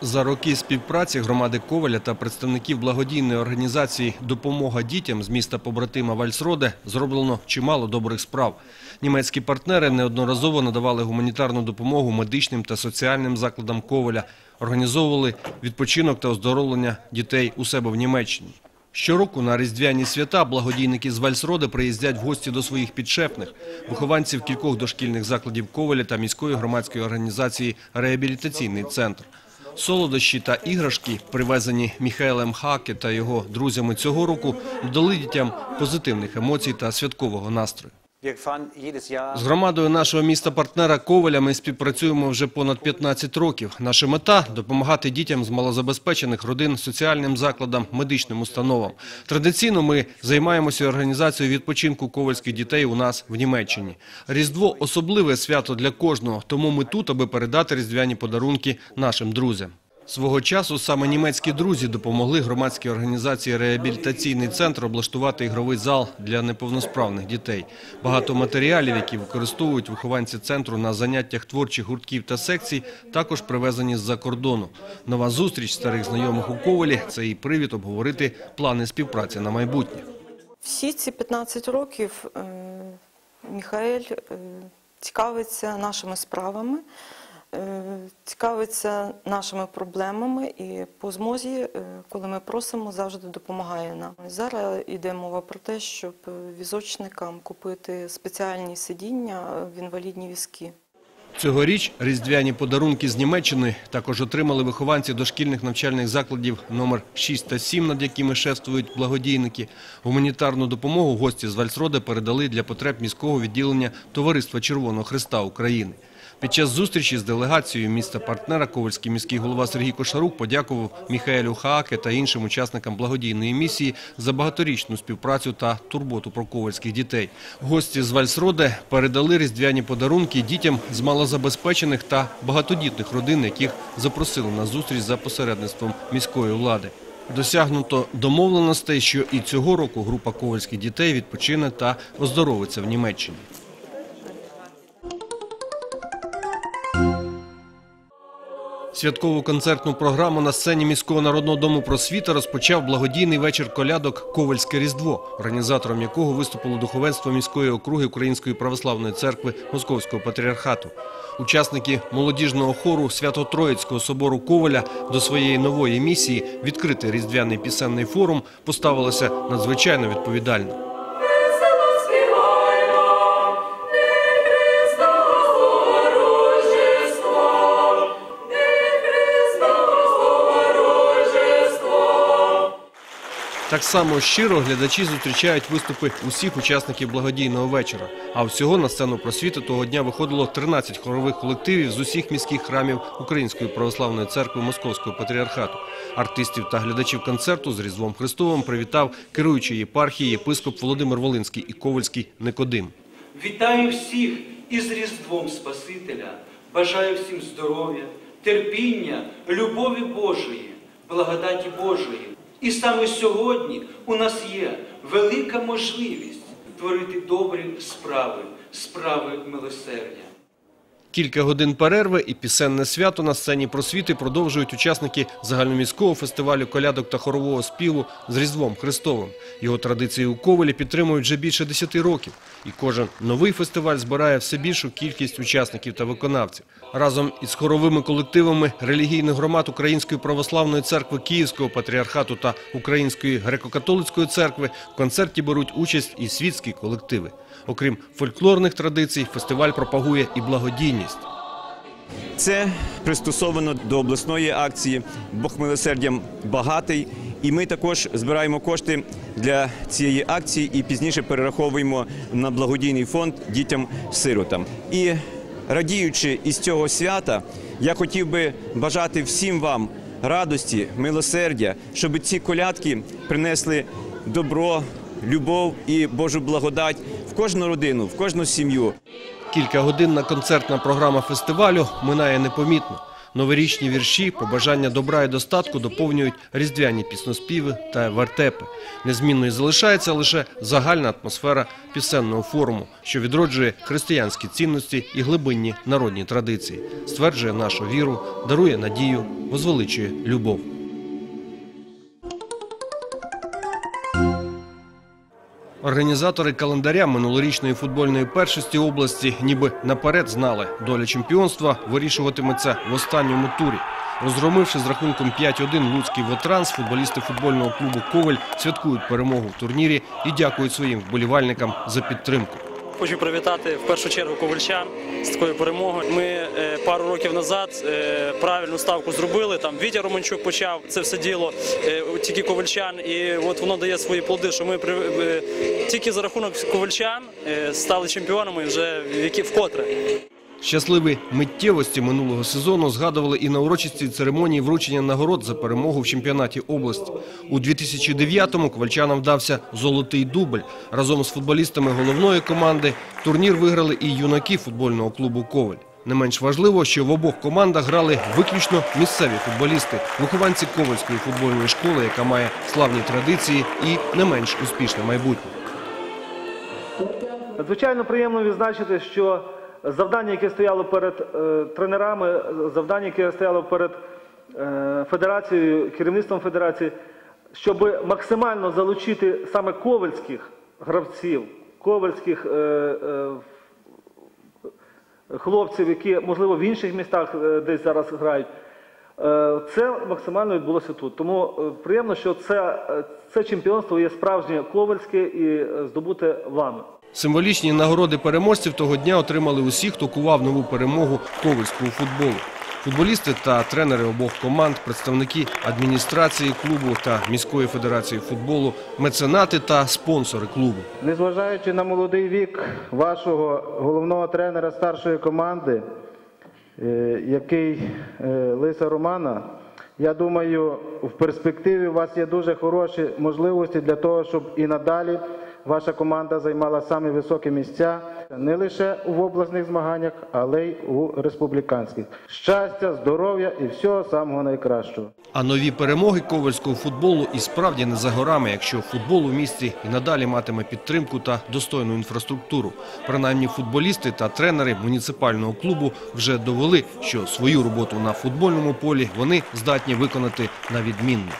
За роки співпраці громади Коваля та представників благодійної організації «Допомога дітям» з міста побратима Вальсроде зроблено чимало добрих справ. Німецькі партнери неодноразово надавали гуманітарну допомогу медичним та соціальним закладам Коваля, організовували відпочинок та оздоровлення дітей у себе в Німеччині. Щороку на Різдвяні свята благодійники з Вальсроди приїздять в гості до своїх підшефних, вихованців кількох дошкільних закладів Коваля та міської громадської організації «Реабілітаційний центр». Солодощі та іграшки, привезені Міхаелем Хаке та його друзями цього року, дали дітям позитивних емоцій та святкового настрою. З громадою нашого міста-партнера Коваля ми співпрацюємо вже понад 15 років. Наша мета – допомагати дітям з малозабезпечених родин, соціальним закладам, медичним установам. Традиційно ми займаємося організацією відпочинку ковальських дітей у нас в Німеччині. Різдво – особливе свято для кожного, тому ми тут, аби передати різдвяні подарунки нашим друзям. Свого часу саме німецькі друзі допомогли громадській організації «Реабілітаційний центр» облаштувати ігровий зал для неповносправних дітей. Багато матеріалів, які використовують вихованці центру на заняттях творчих гуртків та секцій, також привезені з-за кордону. Нова зустріч старих знайомих у Ковалі – це і привід обговорити плани співпраці на майбутнє. Всі ці 15 років е, Міхаель е, цікавиться нашими справами, цікавиться нашими проблемами і по змозі, е, коли ми просимо, завжди допомагає нам. Зараз йде мова про те, щоб е, візочникам купити спеціальні сидіння е, в інвалідні візки. Цьогоріч різдвяні подарунки з Німеччини також отримали вихованці дошкільних навчальних закладів номер 6 та 7, над якими шефствують благодійники. Гуманітарну допомогу гості з Вальсрода передали для потреб міського відділення Товариства Червоного Христа України. Під час зустрічі з делегацією міста-партнера Ковальський міський голова Сергій Кошарук подякував Міхаелю Хааке та іншим учасникам благодійної місії за багаторічну співпрацю та турботу про ковальських дітей. Гості з Вальсроде передали різдвяні подарунки дітям з малозабезпечених та багатодітних родин, яких запросили на зустріч за посередництвом міської влади. Досягнуто домовленостей, що і цього року група ковальських дітей відпочине та оздоровиться в Німеччині. Святкову концертну програму на сцені міського народного дому просвіта розпочав благодійний вечір колядок Ковальське Різдво, організатором якого виступило духовенство міської округи Української православної церкви Московського патріархату. Учасники молодіжного хору Свято-Троїцького собору Коваля до своєї нової місії відкрити різдвяний пісенний форум поставилися надзвичайно відповідально. Так само щиро глядачі зустрічають виступи усіх учасників благодійного вечора. А всього на сцену просвіти того дня виходило 13 хорових колективів з усіх міських храмів Української православної церкви Московського патріархату. Артистів та глядачів концерту з Різдвом Христовим привітав керуючий єпархії єпископ Володимир Волинський і Ковальський Никодим. Вітаю всіх із Різдвом Спасителя. Бажаю всім здоров'я, терпіння, любові Божої, благодаті Божої. І саме сьогодні у нас є велика можливість творити добрі справи, справи милосердя. Кілька годин перерви і пісенне свято на сцені просвіти продовжують учасники загальноміського фестивалю колядок та хорового співу з Різдвом Христовим. Його традиції у Ковалі підтримують вже більше 10 років. І кожен новий фестиваль збирає все більшу кількість учасників та виконавців. Разом із хоровими колективами релігійних громад Української православної церкви Київського патріархату та Української греко-католицької церкви в концерті беруть участь і світські колективи. Окрім фольклорних традицій, фестиваль пропагує і благодійність. Це пристосовано до обласної акції Бог милосердям багатий. І ми також збираємо кошти для цієї акції і пізніше перераховуємо на благодійний фонд дітям-сиротам. І радіючи із цього свята, я хотів би бажати всім вам радості, милосердя, щоб ці колядки принесли добро, любов і Божу благодать в кожну родину, в кожну сім'ю. Кількагодинна концертна програма фестивалю минає непомітно. Новорічні вірші, побажання добра і достатку доповнюють різдвяні пісноспіви та вертепи. Незмінною залишається лише загальна атмосфера пісенного форуму, що відроджує християнські цінності і глибинні народні традиції, стверджує нашу віру, дарує надію, возвеличує любов. Організатори календаря минулорічної футбольної першості області ніби наперед знали, доля чемпіонства вирішуватиметься в останньому турі. Розгромивши з рахунком 5-1 Луцький «Вотранс», футболісти футбольного клубу «Коваль» святкують перемогу в турнірі і дякують своїм вболівальникам за підтримку. Хочу привітати в першу чергу ковальчан з такою перемогою. Ми е, пару років назад е, правильну ставку зробили. Там Вітя Романчук почав це все діло, е, тільки ковальчан, і от воно дає свої плоди. Що ми тільки за рахунок ковальчан стали чемпіонами вже в вкотре. Щасливі миттєвості минулого сезону згадували і на урочистій церемонії вручення нагород за перемогу в чемпіонаті області. У 2009-му ковальчанам вдався золотий дубль. Разом з футболістами головної команди турнір виграли і юнаки футбольного клубу «Коваль». Не менш важливо, що в обох командах грали виключно місцеві футболісти, вихованці Ковальської футбольної школи, яка має славні традиції і не менш успішне майбутнє. Надзвичайно приємно відзначити, що завдання, яке стояло перед е, тренерами, завдання, яке стояло перед е, федерацією, керівництвом федерації, щоб максимально залучити саме ковальських гравців, ковальських е, хлопців, які, можливо, в інших містах десь зараз грають. Е, Це максимально відбулося тут. Тому е, приємно, що це, е, це чемпіонство є справжнє ковальське і здобуте вами. Символічні нагороди переможців того дня отримали усі, хто кував нову перемогу ковальського футболу. Футболісти та тренери обох команд, представники адміністрації клубу та міської федерації футболу, меценати та спонсори клубу. Незважаючи на молодий вік вашого головного тренера старшої команди, який е, Лиса Романа, я думаю, в перспективі у вас є дуже хороші можливості для того, щоб і надалі ваша команда займала самі високі місця не лише в обласних змаганнях, але й у республіканських. Щастя, здоров'я і всього самого найкращого. А нові перемоги ковальського футболу і справді не за горами, якщо футбол у місті і надалі матиме підтримку та достойну інфраструктуру. Принаймні футболісти та тренери муніципального клубу вже довели, що свою роботу на футбольному полі вони здатні виконати на відмінно.